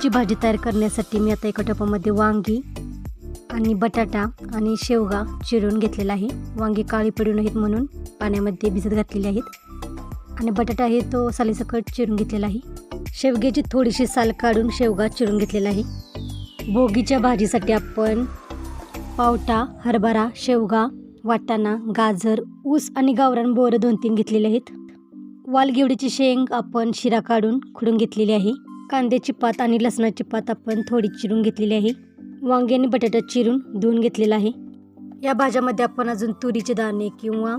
भोगीची भाजी तयार करण्यासाठी मी आता एका टपामध्ये वांगी आणि बटाटा आणि शेवगा चिरून घेतलेला आहे. वांगी काळी पडू नयेत म्हणून पाण्यामध्ये भिजत घातलेली आहेत. आणि बटाटा आहे तो सालीसकट चिरून घेतलेला आहे. शेवग्याची थोडीशी साल काढून शेवगा चिरून घेतलेला आहे. भोगीच्या भाजीसाठी आपण पावटा हरभरा शेवगा वाटाणा गाजर ऊस आणि गावरान बोरं दोन तीन घेतलेले आहेत. वालगिवडीची शेंग आपण शिरा काढून खुडून घेतलेली आहे. कांद्याची पात आणि लसणाची पात आपण थोडी चिरून घेतलेली आहे. वांगे आणि बटाटा चिरून धुवून घेतलेला आहे. या भाज्यामध्ये आपण अजून तुरीचे दाणे किंवा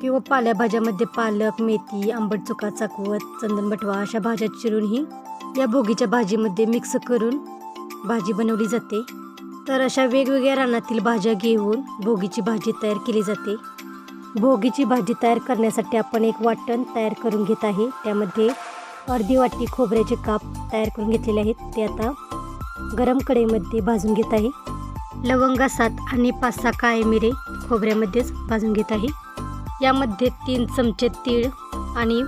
किंवा पाल्याभाज्यामध्ये पालक मेथी आंबट चुका चाकवत चंदन बटवा अशा भाज्या चिरूनही या भोगीच्या भाजीमध्ये मिक्स करून भाजी बनवली जाते. तर अशा वेगवेगळ्या रानातील भाज्या घेऊन भोगीची भाजी तयार केली जाते. भोगीची भाजी तयार करण्यासाठी आपण एक वाटण तयार करून घेत आहे. त्यामध्ये अर्धी वाटी खोबऱ्याचे काप तयार करून घेतलेले आहेत. ते आता गरम कढईमध्ये भाजून घेत आहे. लवंगा सात आणि पाच सहा काळे मिरे खोबऱ्यामध्येच भाजून घेत आहे. यामध्ये तीन चमचे तीळ आणि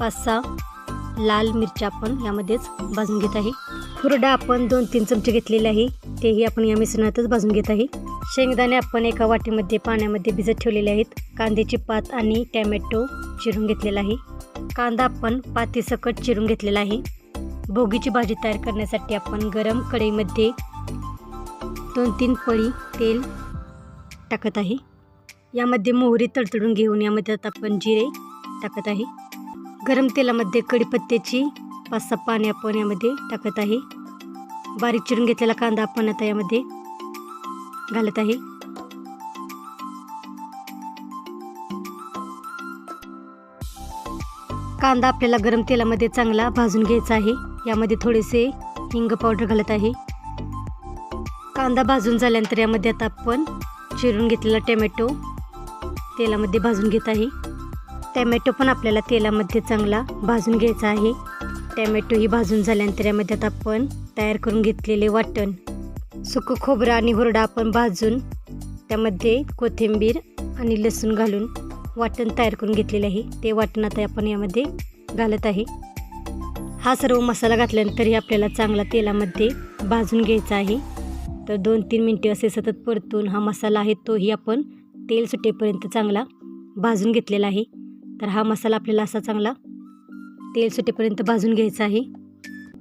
पाच सहा लाल मिरच्या आपण यामध्येच भाजून घेत आहे. हुरडा आपण दोन तीन चमचे घेतलेले आहे. तेही आपण या मिश्रणातच भाजून घेत आहे. शेंगदाणे आपण एका वाटीमध्ये पाण्यामध्ये भिजत ठेवलेले आहेत. कांद्याची पात आणि टॅमॅटो चिरून घेतलेला आहे. कांदा आपण पातीसकट चिरून घेतलेला आहे. भोगीची भाजी तयार करण्यासाठी आपण गरम कढईमध्ये दोन तीन पळी तेल टाकत आहे. यामध्ये मोहरी तडतडून घेऊन यामध्ये आता आपण जिरे टाकत आहे. गरम तेलामध्ये कढीपत्त्याची पाच सहा पाने आपण यामध्ये टाकत आहे. बारीक चिरून घेतलेला कांदा आपण आता यामध्ये घालत आहे. कांदा आपल्याला गरम तेलामध्ये चांगला भाजून घ्यायचा आहे. यामध्ये थोडेसे हिंग पावडर घालत आहे. कांदा भाजून झाल्यानंतर यामध्ये आता आपण चिरून घेतलेला टॅमॅटो तेलामध्ये भाजून घेत आहे. टॅमॅटो पण आपल्याला तेलामध्ये चांगला भाजून घ्यायचा आहे. टॅमॅटो ही भाजून झाल्यानंतर यामध्ये आता आपण तयार करून घेतलेले वाटण. सुकं खोबरं आणि हुरडा आपण भाजून त्यामध्ये कोथिंबीर आणि लसूण घालून वाटण तयार करून घेतलेले आहे. ते वाटण आता आपण यामध्ये घालत आहे. हा सर्व मसाला घातल्यानंतरही आपल्याला चांगला तेलामध्ये भाजून घ्यायचा आहे. तर दोन तीन मिनटे असे सतत परतून हा मसाला आहे तोही आपण तेल सुटेपर्यंत चांगला भाजून घेतलेला आहे. तर हा मसाला आपल्याला असा चांगला तेल सुटेपर्यंत भाजून घ्यायचा आहे.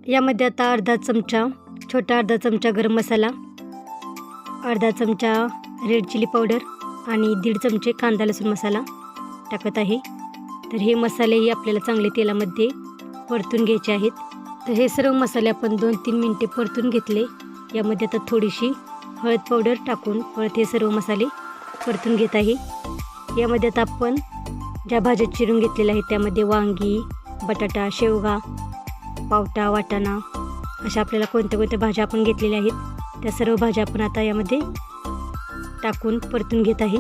यामध्ये आता अर्धा चमचा छोटा अर्धा चमचा गरम मसाला अर्धा चमचा रेड चिली पावडर आणि दीड चमचे कांदा लसूण मसाला टाकत आहे. तर हे मसालेही आपल्याला चांगले तेलामध्ये परतून घ्यायचे आहेत. तर हे सर्व मसाले आपण दोन तीन मिनटे परतून घेतले. यामध्ये आता थोडीशी हळद पावडर टाकून परत हे सर्व मसाले परतून घेत आहे. यामध्ये आता आपण ज्या भाज्या चिरून घेतलेल्या आहेत त्यामध्ये वांगी बटाटा शेवगा पावटा वाटाणा अशा आपल्याला कोणत्या कोणत्या भाज्या आपण घेतलेल्या आहेत त्या सर्व भाज्या आपण आता यामध्ये टाकून परतून घेत आहे.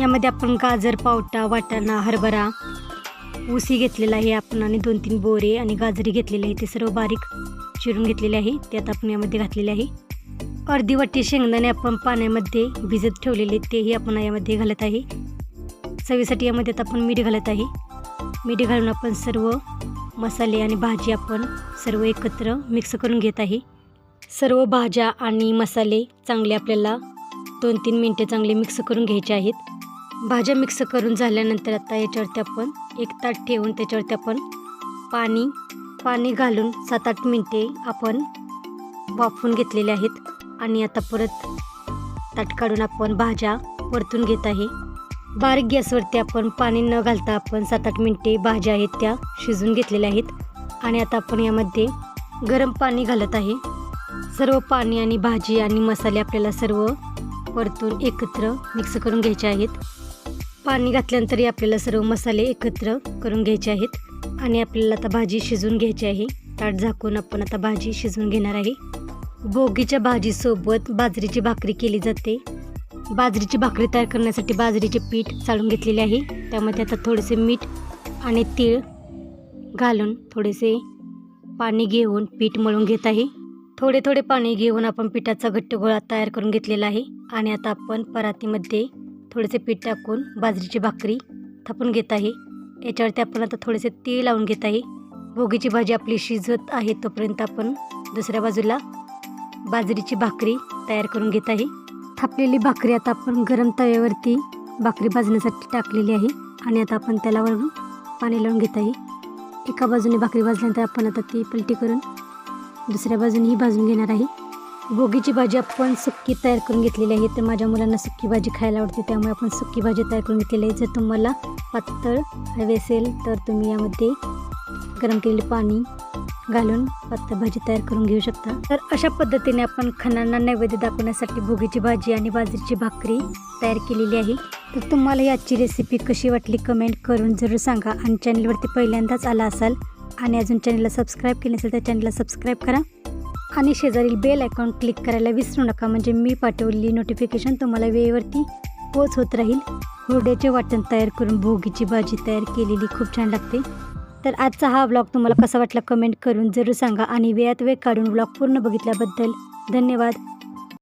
यामध्ये आपण गाजर पावटा वाटाणा हरभरा ऊसी घेतलेला आहे आपण आणि दोन तीन बोरे आणि गाजरी घेतलेले आहे. ते सर्व बारीक चिरून घेतलेले आहे. ते आता आपण यामध्ये घातलेले आहे. अर्धी वाटी शेंगदाणे आपण पाण्यामध्ये भिजत ठेवलेले तेही आपण यामध्ये घालत आहे. चवीसाठी यामध्ये आता आपण मीठ घालत आहे. मीठ घालून आपण सर्व मसाले आणि भाजी आपण सर्व एकत्र मिक्स करून घेत आहे. सर्व भाज्या आणि मसाले चांगले आपल्याला दोन तीन मिनटे चांगले मिक्स करून घ्यायचे आहेत. भाज्या मिक्स करून झाल्यानंतर आता याच्यावरती आपण एक ताट ठेवून त्याच्यावरती आपण पाणी पाणी घालून सात आठ मिनटे आपण वाफवून घेतलेले आहेत. आणि आता परत ताट काढून आपण भाज्या परतून घेत आहे. बारीक गॅसवरती आपण पाणी न घालता आपण सात आठ मिनटे भाज्या आहेत त्या शिजून घेतलेल्या आहेत. आणि आता आपण यामध्ये गरम पाणी घालत आहे. सर्व पाणी आणि भाजी आणि मसाले आपल्याला सर्व परतून एकत्र मिक्स करून घ्यायचे आहेत. पाणी घातल्यानंतरही आपल्याला सर्व मसाले एकत्र करून घ्यायचे आहेत. आणि आपल्याला आता भाजी शिजवून घ्यायची आहे. ताट झाकून आपण आता भाजी शिजवून घेणार आहे. भोगीच्या भाजीसोबत बाजरीची भाकरी केली जाते. बाजरीची भाकरी तयार करण्यासाठी बाजरीचे पीठ चाळून घेतलेले आहे. त्यामध्ये आता थोडेसे मीठ आणि तीळ घालून थोडेसे पाणी घेऊन पीठ मळून घेत आहे. थोडे थोडे पाणी घेऊन आपण पिठाचा घट्ट गोळा तयार करून घेतलेला आहे. आणि आता आपण परातीमध्ये थोडेसे पीठ टाकून बाजरीची भाकरी थापून घेत आहे. याच्यावरती आपण आता थोडेसे तीळ लावून घेत आहे. भोगीची भाजी आपली शिजत आहे तोपर्यंत आपण दुसऱ्या बाजूला बाजरीची भाकरी तयार करून घेत आहे. थापलेली भाकरी आता आपण गरम तव्यावरती भाकरी भाजण्यासाठी टाकलेली आहे आणि आता आपण त्याला वरून पाणी लावून घेत आहे. एका बाजूने भाकरी भाजल्यानंतर आपण आता ती पलटी करून दुसऱ्या बाजूनेही भाजून घेणार आहे. भोगीची भाजी आपण सुक्की तयार करून घेतलेली आहे. तर माझ्या मुलांना सुक्की भाजी खायला आवडते त्यामुळे आपण सुक्की भाजी तयार करून घेतलेली आहे. जर तुम्हाला पातळ हवे असेल तर तुम्ही यामध्ये गरम केलेले पाणी घालून पातळ भाजी तयार करून घेऊ शकता. तर अशा पद्धतीने आपण खणांना नैवेद्य दाखवण्यासाठी भोगीची भाजी आणि बाजरीची भाकरी तयार केलेली आहे. तर तुम्हाला याची रेसिपी कशी वाटली कमेंट करून जरूर सांगा. आणि चॅनलवरती पहिल्यांदाच आला असाल आणि अजून चॅनलला सबस्क्राईब केले असेल तर चॅनलला सबस्क्राईब करा. आणि शेजारील बेल आयकॉन क्लिक करायला विसरू नका. म्हणजे मी पाठवलेली नोटिफिकेशन तुम्हाला वेळेवरती पोच होत राहील. हुरड्याचे वाटण तयार करून भोगीची भाजी तयार केलेली खूप छान लागते. तर आजचा हा ब्लॉग तुम्हाला कसा वाटला कमेंट करून जरूर सांगा आणि वेळात वेळ काढून ब्लॉग पूर्ण बघितल्याबद्दल धन्यवाद.